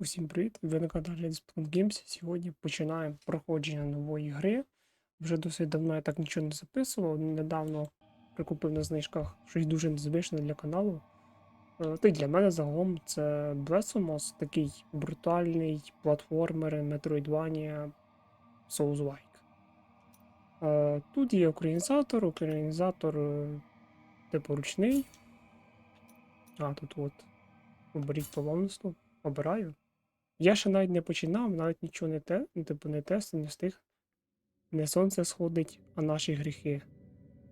Усім привіт! Ви на каналі Display Games. Сьогодні починаємо проходження нової гри. Вже досить давно я так нічого не записував. Недавно прикупив на знижках щось дуже незвичне для каналу. Е, Та й для мене загалом це Blasphemous, такий брутальний платформер Metroidvania Souls-like. Е, Тут є українізатор, українізатор е, типу ручний. А, тут от оберіть паломництво. Обираю. Я ще навіть не починав, навіть нічого не те, ну, типу не тестив, не встиг. Не сонце сходить, а наші гріхи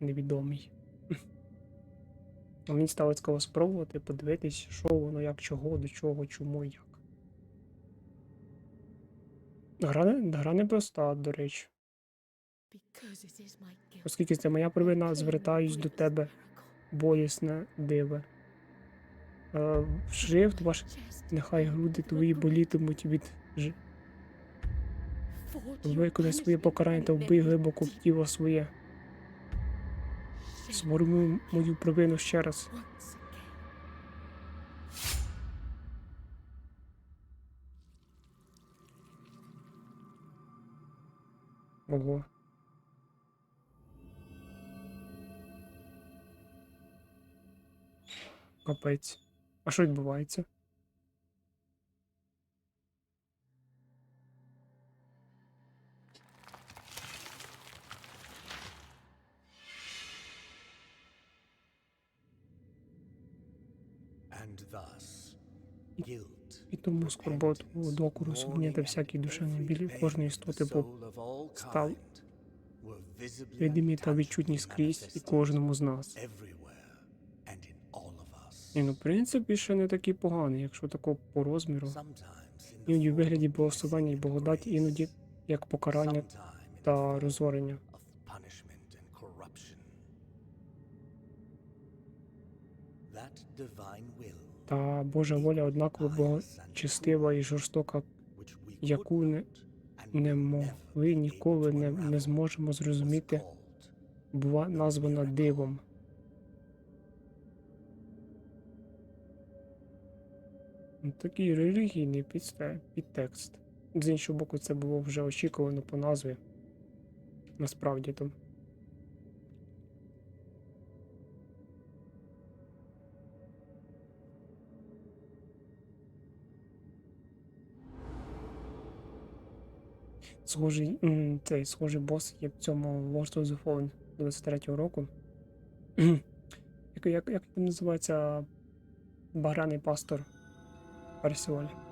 невідомі. А мені стало цікаво спробувати, подивитись, що воно, як, чого, до чого, чому як. Гра, не- гра непроста, до речі. Оскільки це моя провина, звертаюсь до тебе. Болісне диве. Е, шрифт ваш, нехай груди твої болітимуть від ж... Виконай своє покарання та вбий глибоко в тіло своє. Сформуй мою провину ще раз. Ого. Капець. А що відбувається? І тому скорботу, докору, сумні та всякі душевні білі кожної істоти був став видимі та відчутні скрізь і кожному з нас. І ну, в принципі, ще не такий поганий, якщо тако по розміру. Іноді в вигляді благословення і благодаті, іноді як покарання та розорення. Та Божа воля однаково благочестива і жорстока, яку не, не могли ніколи не, не зможемо зрозуміти, була названа дивом. Такий релігійний підтекст. З іншого боку, це було вже очікувано по назві. Насправді то. Схожий, цей схожий бос є в цьому Lord of the Fallen 23-го року. як, як, як там називається багряний пастор para seu olhar.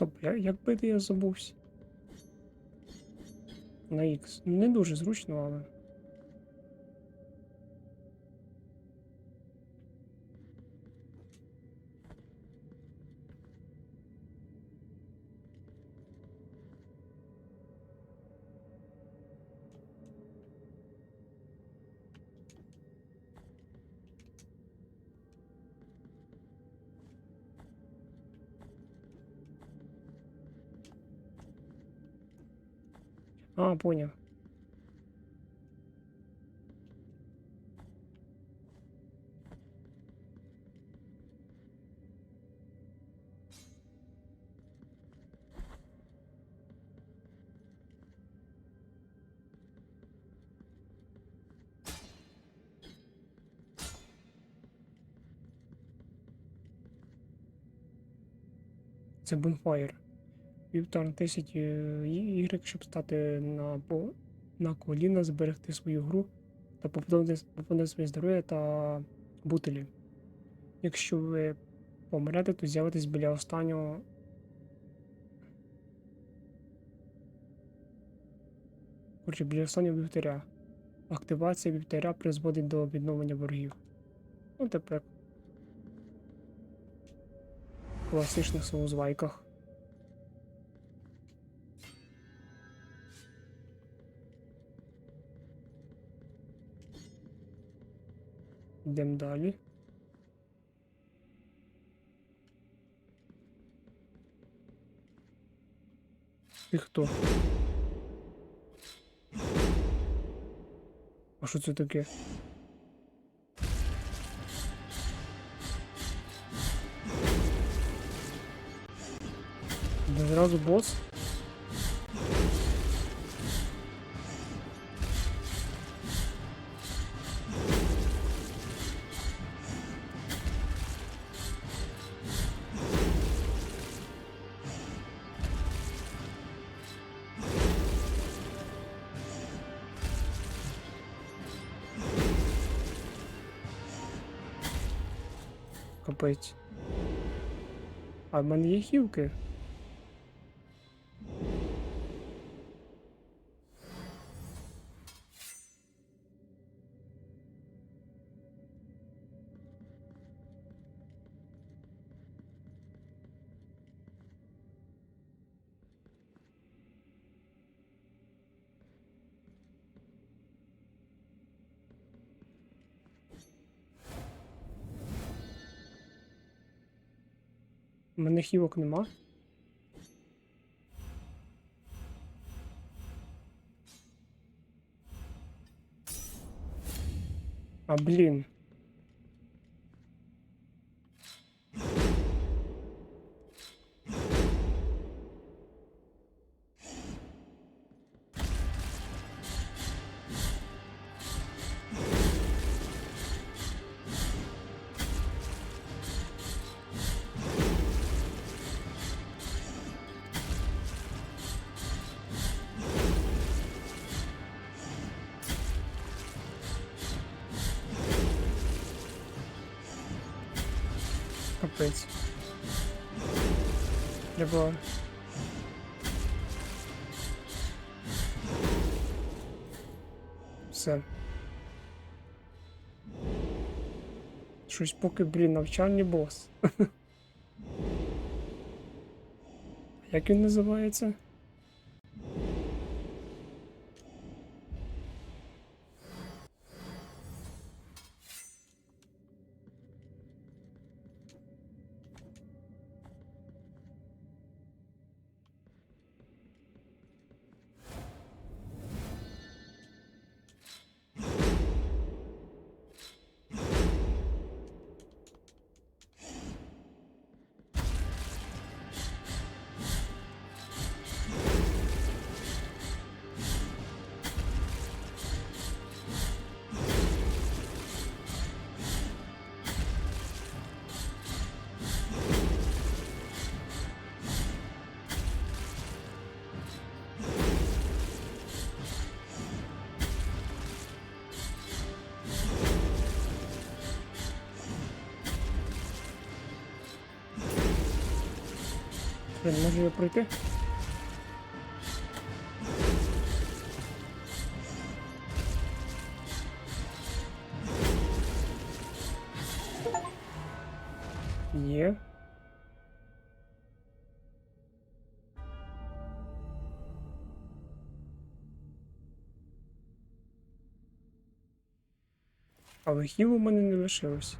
Стоп, я, як бити я забувся. На X. Не дуже зручно, але. А, поняв. Це Bonfire півтора тисячі е, ігрек, щоб стати на на коліна, зберегти свою гру та поповнити своє здоров'я та бутилі. Якщо ви помрете, то з'явитесь біля останнього. Коротше, біля останнього вівтаря. Активація вівтаря призводить до відновлення боргів. Ну тепер. В класичних соузвайках. Йдемо далі. Ти хто? А що це таке? Зразу бос? Капець. А в мене є хівки? У мене хівок нема. А блін. Капець. Треба. Все. Щось поки, блін, навчальний бос. Як він називається? Блін, може я пройти? Є. Але хів у мене не лишилось.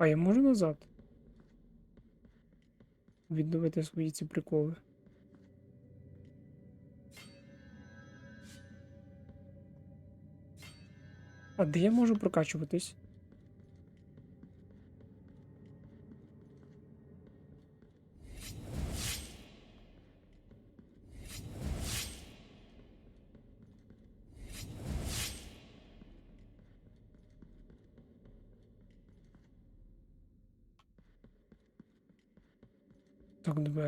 А я можу назад? Відновити свої ці приколи. А де я можу прокачуватись?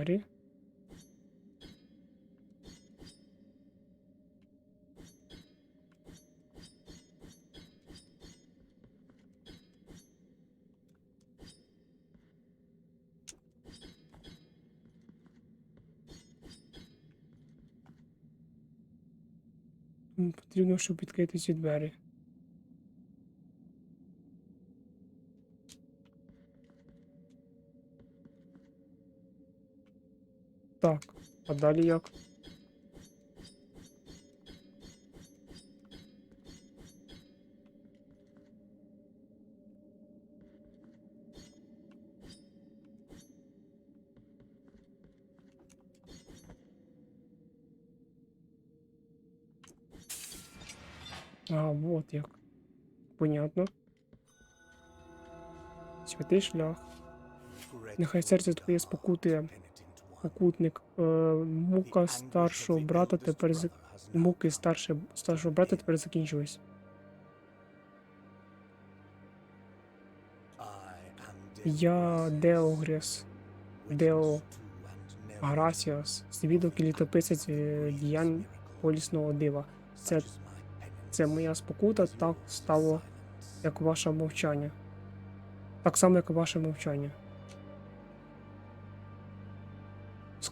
Двері. Потрібно, щоб відкрити двері. Так, а далі як? А, вот як. Понятно. Святий шлях. Нехай серце твоє спокутує, покутник. Е, мука старшого брата тепер муки старше... старшого брата тепер закінчились. Я Деогрес, Део Грасіас, свідок і літописець е, діянь полісного дива. Це, це моя спокута, так стало, як ваше мовчання. Так само, як ваше мовчання.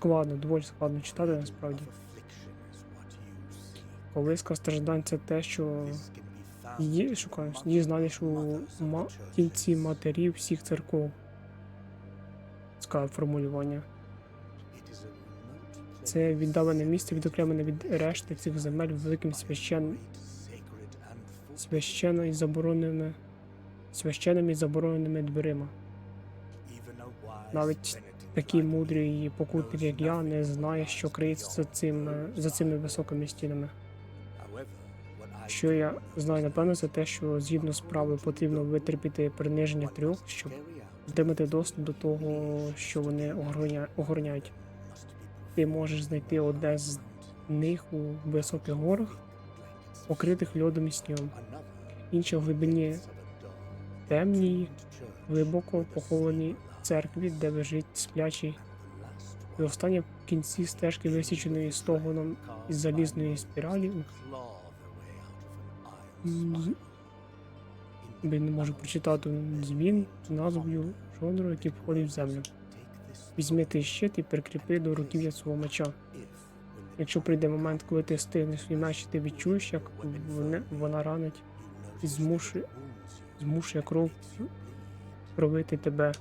Складно, доволі складно читати насправді. Колиска страждань це те, що її шукаю, її знайдеш у ма... кінці матерів всіх церков. Цікаве формулювання. Це віддалене місце, відокремлене від решти цих земель великим священ... священно і забороненими священними і забороненими дверима. Навіть Такий мудрий і покутник, як я, не знає, що криється за цим е, за цими високими стінами. Що я знаю напевно, це те, що згідно з правою потрібно витерпіти приниження трьох, щоб отримати доступ до того, що вони охороняють. Ти можеш знайти одне з них у високих горах, покритих льодом і снігом, інше в глибині темній, глибоко похованій церкві, де лежить сплячий, і останнє в кінці стежки висіченої стогоном із залізної спіралі. Я не можу прочитати дзвін з назвою жанру, який входить в землю. Візьми ти щит і прикріпи до руків'я свого меча. Якщо прийде момент, коли ти стигнеш свій меч, ти відчуєш, як вона, ранить і змушує, змушує кров пробити тебе.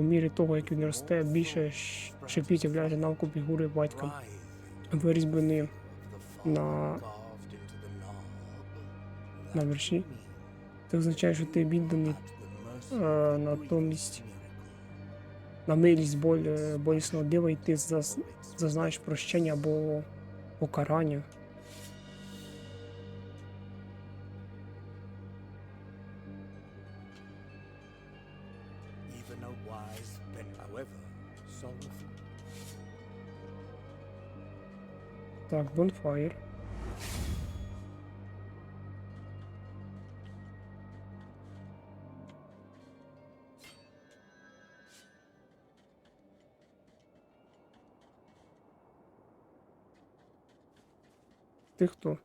По мірі того, як він росте, більше шипіт являється навколо фігури батька, вирізьблений на, на верші. Це означає, що ти відданий е, натомість на милість боль, е, болісного дива, і ти заз, зазнаєш прощення або покарання. wise but however sorrowful. Так, Bonfire. Ти хто?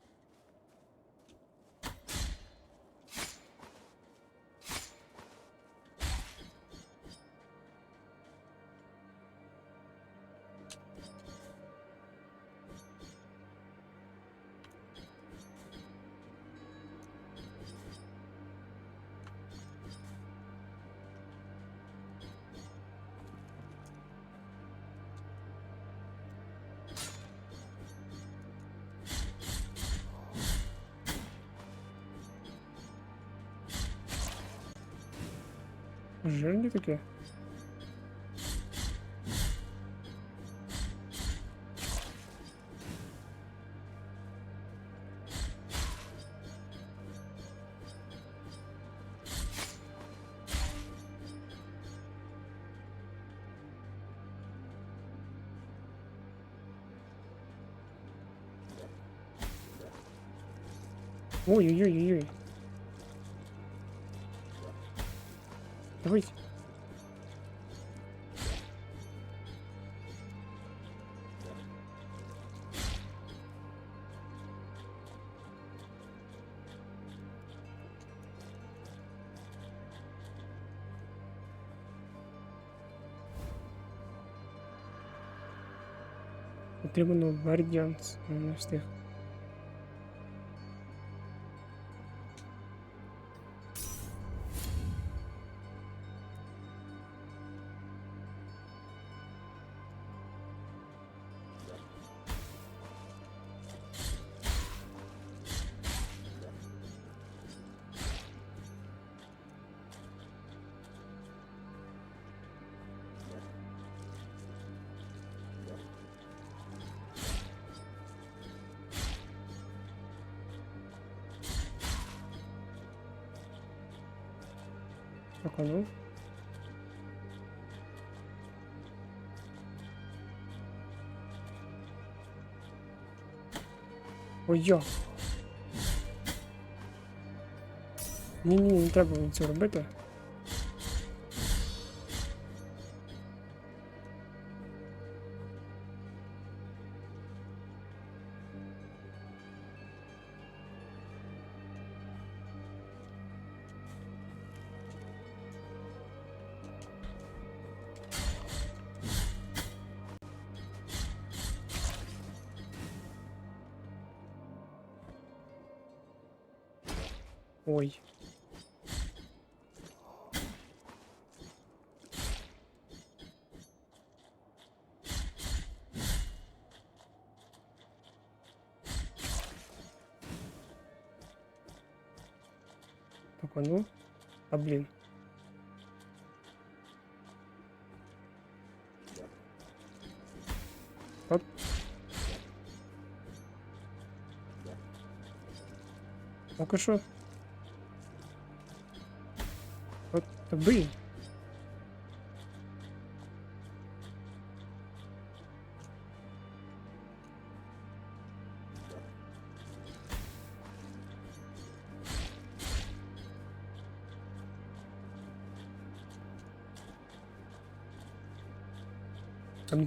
Жирні такі? Ой-ой-ой-ой. быть. Потрібно гвардіанс не встиг. Так, а ну. Ой я. Ні, ні, не треба мені це. Ой. Так, а ну. А блин. Оп. Поки що. От, та блін. Там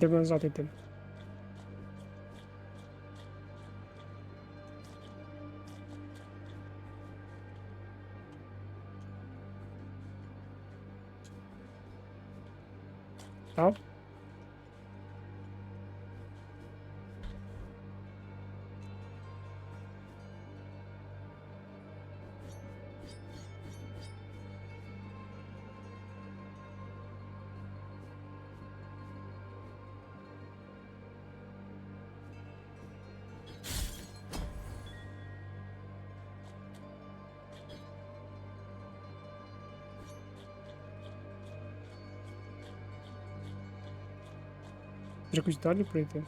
якось далі пройти.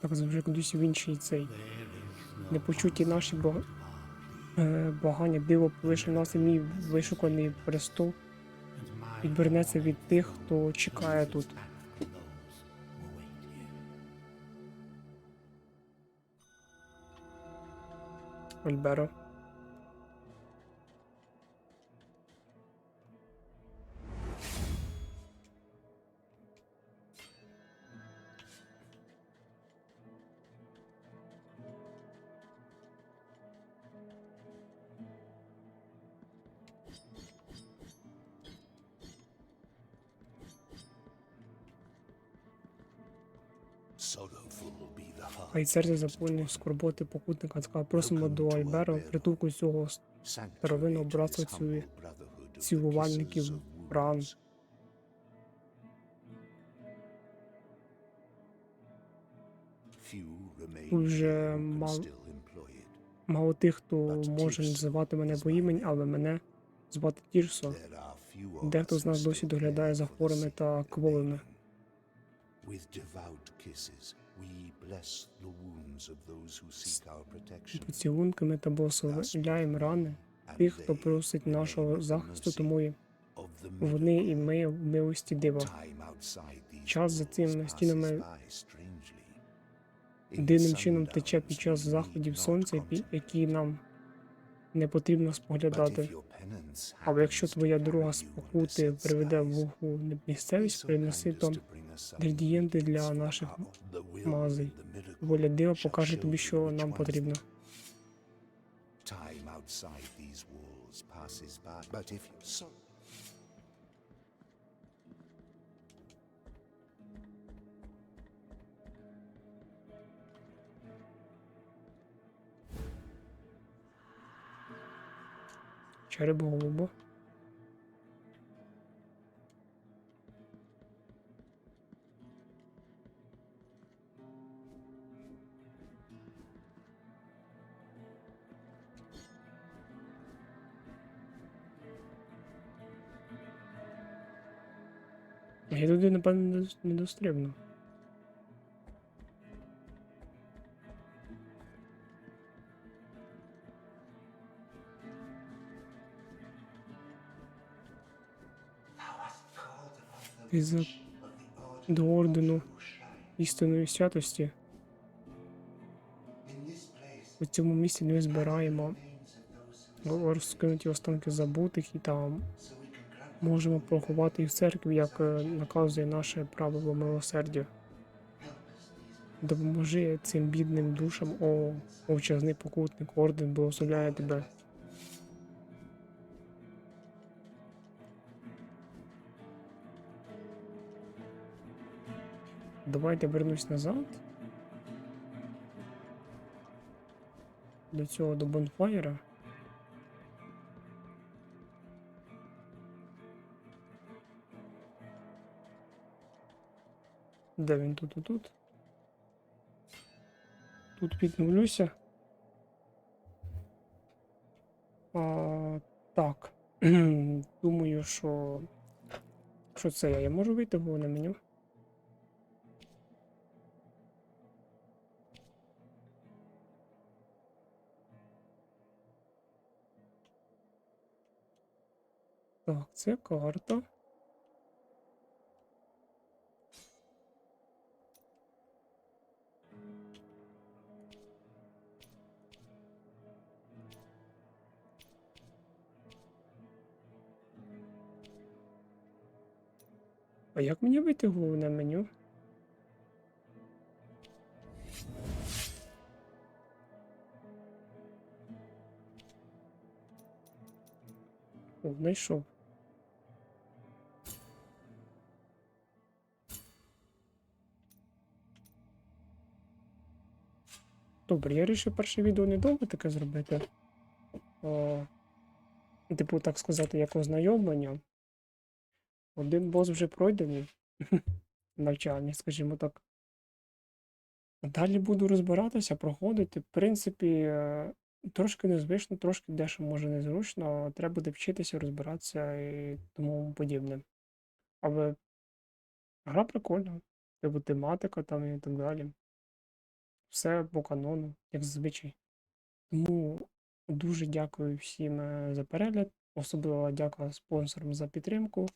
Так, завжди кудись в інший цей. Непочуті наші багання е, благання диво полише нас і мій вишуканий престол відвернеться від тих, хто чекає тут. Ольберо. Хай серце заповнює скорботи покутника, така просимо до Альберо, притулку цього Старовинного братства цю цілувальників ран. Уже мал... Мало тих, хто може називати мене по імені, але мене звати Тірсо. Дехто з нас досі доглядає за хворими та кволими. Поцілунками та благословляємо рани тих, хто просить нашого захисту, тому і вони і ми в милості дива. Час за цими стінами Дивним чином тече під час заходів сонця, які нам не потрібно споглядати. Але якщо твоя дорога спокути приведе в глуху місцевість, принеси там Інгредієнти для наших мазей. Воля дива покаже тобі, що нам потрібно. Time outside Я туди, напевно, не дос- дострибну. Ти за до ордену істинної святості. У цьому місці ми збираємо розкинуті останки забутих і там можемо поховати їх в церкві, як е, наказує наше правило милосердя. Допоможи цим бідним душам, о, мовчазний покутник, орден благословляє тебе. Давайте вернусь назад. До цього до бонфайра. Де він тут тут? Тут відновлюся. А, так. Думаю, що. Що це я? Я можу вийти в головне меню? Так, це карта. А як мені вийти головне меню? О, знайшов. Добре, я вирішив перше відео не довго таке зробити. О, типу, так сказати, як ознайомлення. Один бос вже пройдений. Навчальний, скажімо так. Далі буду розбиратися, проходити. В принципі, е, трошки незвично, трошки дещо може незручно. Треба буде вчитися, розбиратися і тому подібне. Але гра прикольна. Типу тематика там і так далі. Все по канону, як зазвичай. Тому дуже дякую всім е, за перегляд. Особливо дякую спонсорам за підтримку.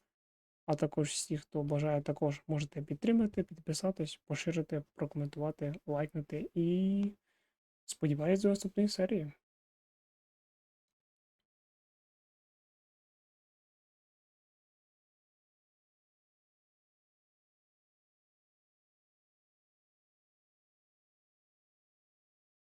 А також всі, хто бажає, також можете підтримати, підписатись, поширити, прокоментувати, лайкнути і сподіваюсь до наступної серії.